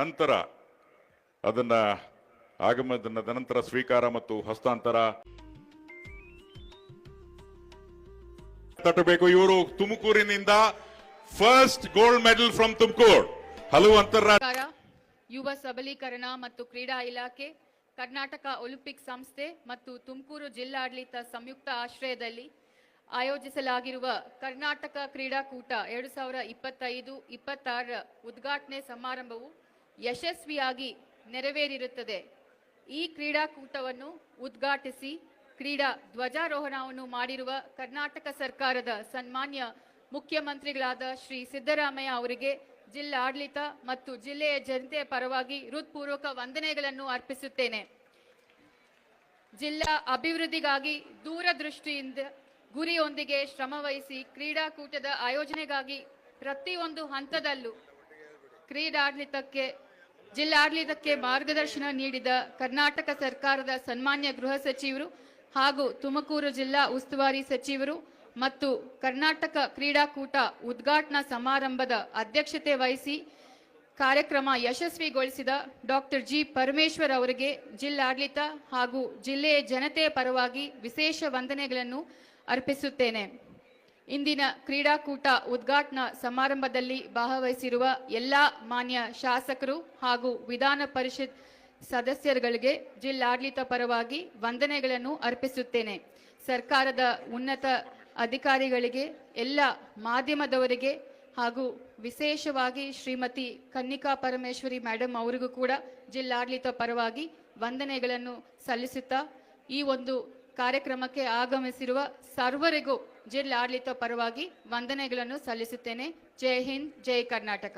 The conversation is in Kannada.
ನಂತರ ಅದನ್ನ ಆಗಮನದ ನಂತರ ಸ್ವೀಕಾರ ಮತ್ತು ಹಸ್ತಾಂತರ. ತಟ್ಟಬೇಕು ಇವರು ತುಮಕೂರಿನಿಂದ first gold medal from Tumkur. ಹಲವು ಅಂತಾರಾಷ್ಟ್ರೀಯ ಯುವ ಸಬಲೀಕರಣ ಮತ್ತು ಕ್ರೀಡಾ ಇಲಾಖೆ, ಕರ್ನಾಟಕ ಒಲಿಂಪಿಕ್ ಸಂಸ್ಥೆ ಮತ್ತು ತುಮಕೂರು ಜಿಲ್ಲಾಡಳಿತ ಸಂಯುಕ್ತ ಆಶ್ರಯದಲ್ಲಿ ಆಯೋಜಿಸಲಾಗಿರುವ ಕರ್ನಾಟಕ ಕ್ರೀಡಾಕೂಟ ಎರಡು ಸಾವಿರ ಇಪ್ಪತ್ತೈದು, ಇಪ್ಪತ್ತಾರರ ಉದ್ಘಾಟನೆ ಸಮಾರಂಭವು ಯಶಸ್ವಿಯಾಗಿ ನೆರವೇರಿರುತ್ತದೆ. ಈ ಕ್ರೀಡಾಕೂಟವನ್ನು ಉದ್ಘಾಟಿಸಿ ಕ್ರೀಡಾ ಧ್ವಜಾರೋಹಣವನ್ನು ಮಾಡಿರುವ ಕರ್ನಾಟಕ ಸರ್ಕಾರದ ಸನ್ಮಾನ್ಯ ಮುಖ್ಯಮಂತ್ರಿಗಳಾದ ಶ್ರೀ ಸಿದ್ದರಾಮಯ್ಯ ಅವರಿಗೆ ಜಿಲ್ಲಾಡಳಿತ ಮತ್ತು ಜಿಲ್ಲೆಯ ಜನತೆಯ ಪರವಾಗಿ ಹೃತ್ಪೂರ್ವಕ ವಂದನೆಗಳನ್ನು ಅರ್ಪಿಸುತ್ತೇನೆ. ಜಿಲ್ಲಾ ಅಭಿವೃದ್ಧಿಗಾಗಿ ದೂರದೃಷ್ಟಿಯಿಂದ ಗುರಿಯೊಂದಿಗೆ ಶ್ರಮವಹಿಸಿ ಕ್ರೀಡಾಕೂಟದ ಆಯೋಜನೆಗಾಗಿ ಪ್ರತಿಯೊಂದು ಹಂತದಲ್ಲೂ ಕ್ರೀಡಾಡಳಿತಕ್ಕೆ ಜಿಲ್ಲಾಡಳಿತಕ್ಕೆ ಮಾರ್ಗದರ್ಶನ ನೀಡಿದ ಕರ್ನಾಟಕ ಸರ್ಕಾರದ ಸನ್ಮಾನ್ಯ ಗೃಹ ಸಚಿವರು ಹಾಗೂ ತುಮಕೂರು ಜಿಲ್ಲಾ ಉಸ್ತುವಾರಿ ಸಚಿವರು ಮತ್ತು ಕರ್ನಾಟಕ ಕ್ರೀಡಾಕೂಟ ಉದ್ಘಾಟನಾ ಸಮಾರಂಭದ ಅಧ್ಯಕ್ಷತೆ ವಹಿಸಿ ಕಾರ್ಯಕ್ರಮ ಯಶಸ್ವಿಗೊಳಿಸಿದ ಡಾಕ್ಟರ್ ಜಿ ಪರಮೇಶ್ವರ್ ಅವರಿಗೆ ಜಿಲ್ಲಾಡಳಿತ ಹಾಗೂ ಜಿಲ್ಲೆಯ ಜನತೆಯ ಪರವಾಗಿ ವಿಶೇಷ ವಂದನೆಗಳನ್ನು ಅರ್ಪಿಸುತ್ತೇನೆ. ಇಂದಿನ ಕ್ರೀಡಾಕೂಟ ಉದ್ಘಾಟನಾ ಸಮಾರಂಭದಲ್ಲಿ ಭಾಗವಹಿಸಿರುವ ಎಲ್ಲ ಮಾನ್ಯ ಶಾಸಕರು ಹಾಗೂ ವಿಧಾನ ಪರಿಷತ್ ಸದಸ್ಯರುಗಳಿಗೆ ಜಿಲ್ಲಾಡಳಿತ ಪರವಾಗಿ ವಂದನೆಗಳನ್ನು ಅರ್ಪಿಸುತ್ತೇನೆ. ಸರ್ಕಾರದ ಉನ್ನತ ಅಧಿಕಾರಿಗಳಿಗೆ, ಎಲ್ಲ ಮಾಧ್ಯಮದವರಿಗೆ ಹಾಗೂ ವಿಶೇಷವಾಗಿ ಶ್ರೀಮತಿ ಕನ್ನಿಕಾ ಪರಮೇಶ್ವರಿ ಮೇಡಮ್ ಅವರಿಗೂ ಕೂಡ ಜಿಲ್ಲಾಡಳಿತ ಪರವಾಗಿ ವಂದನೆಗಳನ್ನು ಸಲ್ಲಿಸುತ್ತಾ ಈ ಒಂದು ಕಾರ್ಯಕ್ರಮಕ್ಕೆ ಆಗಮಿಸಿರುವ ಸರ್ವರಿಗೂ ಜಿಲ್ಲಾಡಳಿತ ಪರವಾಗಿ ವಂದನೆಗಳನ್ನು ಸಲ್ಲಿಸುತ್ತೇನೆ. ಜೈ ಹಿಂದ್ ಜೈ ಕರ್ನಾಟಕ.